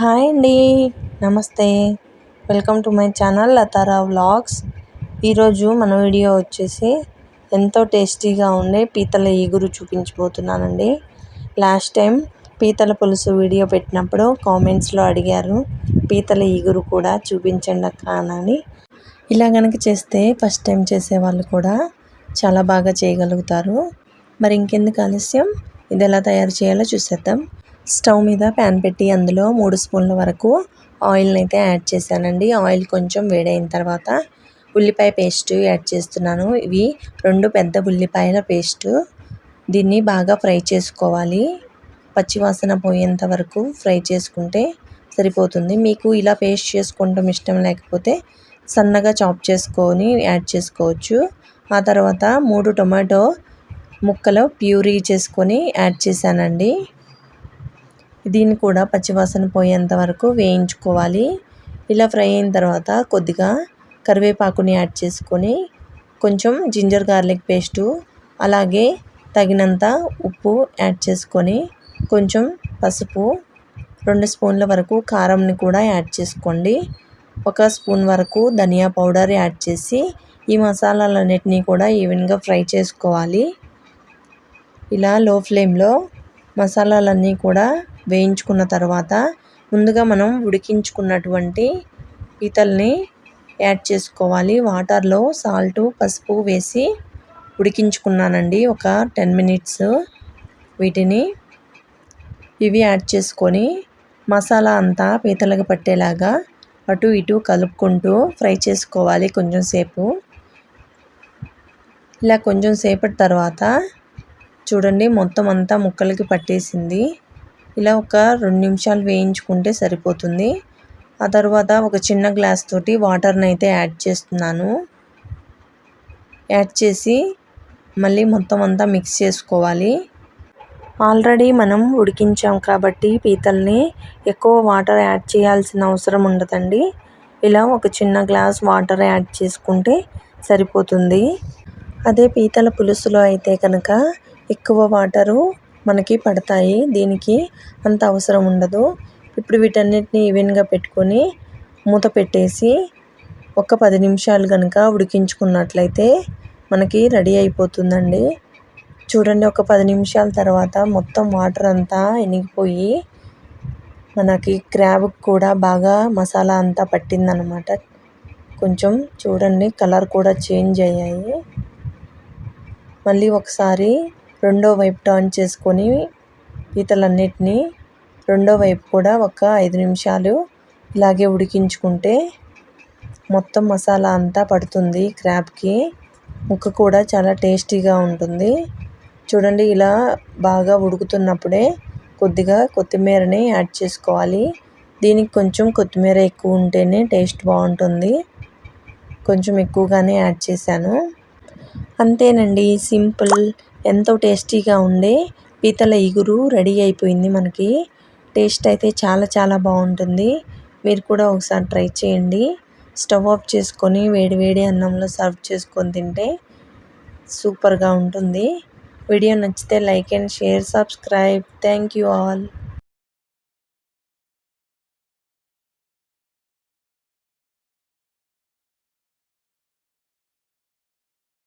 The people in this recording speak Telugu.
హాయ్ అండి. నమస్తే. Welcome to my channel Latara vlogs. ఈరోజు మన వీడియో వచ్చేసి ఎంతో టేస్టీగా ఉండే పీతల ఈగురు చూపించబోతున్నానండి. లాస్ట్ టైం పీతల పులుసు వీడియో పెట్టినప్పుడు కామెంట్స్లో అడిగారు పీతల ఈగురు కూడా చూపించండి అక్క అని ఇలా కనుక చేస్తే ఫస్ట్ టైం చేసే వాళ్ళు కూడా చాలా బాగా చేయగలుగుతారు. మరి ఇంకెందుకు ఆలస్యం? ఇది ఎలా తయారు చేయాలో చూసేద్దాం. స్టవ్ మీద ప్యాన్ పెట్టి అందులో మూడు స్పూన్ల వరకు ఆయిల్ని అయితే యాడ్ చేశానండి. ఆయిల్ కొంచెం వేడైన తర్వాత ఉల్లిపాయ పేస్ట్ యాడ్ చేస్తున్నాను. ఇవి రెండు పెద్ద ఉల్లిపాయల పేస్ట్. దీన్ని బాగా ఫ్రై చేసుకోవాలి. పచ్చివాసన పోయేంత వరకు ఫ్రై చేసుకుంటే సరిపోతుంది. మీకు ఇలా పేస్ట్ చేసుకోవడం ఇష్టం లేకపోతే సన్నగా చాప్ చేసుకొని యాడ్ చేసుకోవచ్చు. ఆ తర్వాత మూడు టొమాటో ముక్కలు ప్యూరీ చేసుకొని యాడ్ చేశానండి. దీన్ని కూడా పచ్చివాసన పోయేంత వరకు వేయించుకోవాలి. ఇలా ఫ్రై అయిన తర్వాత కొద్దిగా కరివేపాకుని యాడ్ చేసుకొని కొంచెం జింజర్ గార్లిక్ పేస్టు అలాగే తగినంత ఉప్పు యాడ్ చేసుకొని కొంచెం పసుపు రెండు స్పూన్ల వరకు కారంని కూడా యాడ్ చేసుకోండి. ఒక స్పూన్ వరకు ధనియా పౌడర్ యాడ్ చేసి ఈ మసాలాలన్నిటినీ కూడా ఈవెన్గా ఫ్రై చేసుకోవాలి. ఇలా లో ఫ్లేమ్లో మసాలాలన్నీ కూడా వేయించుకున్న తర్వాత ముందుగా మనం ఉడికించుకున్నటువంటి పీతల్ని యాడ్ చేసుకోవాలి. వాటర్లో సాల్టు పసుపు వేసి ఉడికించుకున్నానండి. ఒక టెన్ మినిట్స్ వీటిని ఇవి యాడ్ చేసుకొని మసాలా అంతా పీతలకు పట్టేలాగా అటు ఇటు కలుపుకుంటూ ఫ్రై చేసుకోవాలి కొంచెం సేపు. ఇలా కొంచెం సేపటి తర్వాత చూడండి మొత్తం అంతా ముక్కలకి పట్టేసింది. ఇలా ఒక రెండు నిమిషాలు వేయించుకుంటే సరిపోతుంది. ఆ తర్వాత ఒక చిన్న గ్లాస్ తోటి వాటర్ని అయితే యాడ్ చేస్తున్నాను. యాడ్ చేసి మళ్ళీ మొత్తం అంతా మిక్స్ చేసుకోవాలి. ఆల్రెడీ మనం ఉడికించాం కాబట్టి పీతల్ని ఎక్కువ వాటర్ యాడ్ చేయాల్సిన అవసరం ఉండదండి. ఇలా ఒక చిన్న గ్లాస్ వాటర్ యాడ్ చేసుకుంటే సరిపోతుంది. అదే పీతల పులుసులో అయితే కనుక ఎక్కువ వాటరు మనకి పడతాయి. దీనికి అంత అవసరం ఉండదు. ఇప్పుడు వీటన్నిటిని ఈవెన్గా పెట్టుకొని మూత పెట్టేసి ఒక పది నిమిషాలు కనుక ఉడికించుకున్నట్లయితే మనకి రెడీ అయిపోతుందండి. చూడండి ఒక పది నిమిషాల తర్వాత మొత్తం వాటర్ అంతా ఎనిగిపోయి మనకి క్రాబ్ కూడా బాగా మసాలా అంతా పట్టిందనమాట. కొంచెం చూడండి కలర్ కూడా చేంజ్ అయ్యాయి. మళ్ళీ ఒకసారి రెండో వైపు టర్న్ చేసుకొని పీతలన్నిటినీ రెండో వైపు కూడా ఒక ఐదు నిమిషాలు ఇలాగే ఉడికించుకుంటే మొత్తం మసాలా అంతా పడుతుంది క్రాబ్కి. ముక్క కూడా చాలా టేస్టీగా ఉంటుంది. చూడండి ఇలా బాగా ఉడుకుతున్నప్పుడే కొద్దిగా కొత్తిమీరని యాడ్ చేసుకోవాలి. దీనికి కొంచెం కొత్తిమీర ఎక్కువ ఉంటేనే టేస్ట్ బాగుంటుంది. కొంచెం ఎక్కువగానే యాడ్ చేశాను. అంతేనండి సింపుల్ ఎంతో టేస్టీగా ఉండే పీతల ఇగురు రెడీ అయిపోయింది మనకి. టేస్ట్ అయితే చాలా చాలా బాగుంటుంది. మీరు కూడా ఒకసారి ట్రై చేయండి. స్టవ్ ఆఫ్ చేసుకొని వేడి వేడి అన్నంలో సర్వ్ చేసుకొని తింటే సూపర్గా ఉంటుంది. వీడియో నచ్చితే like and share subscribe. Thank you all.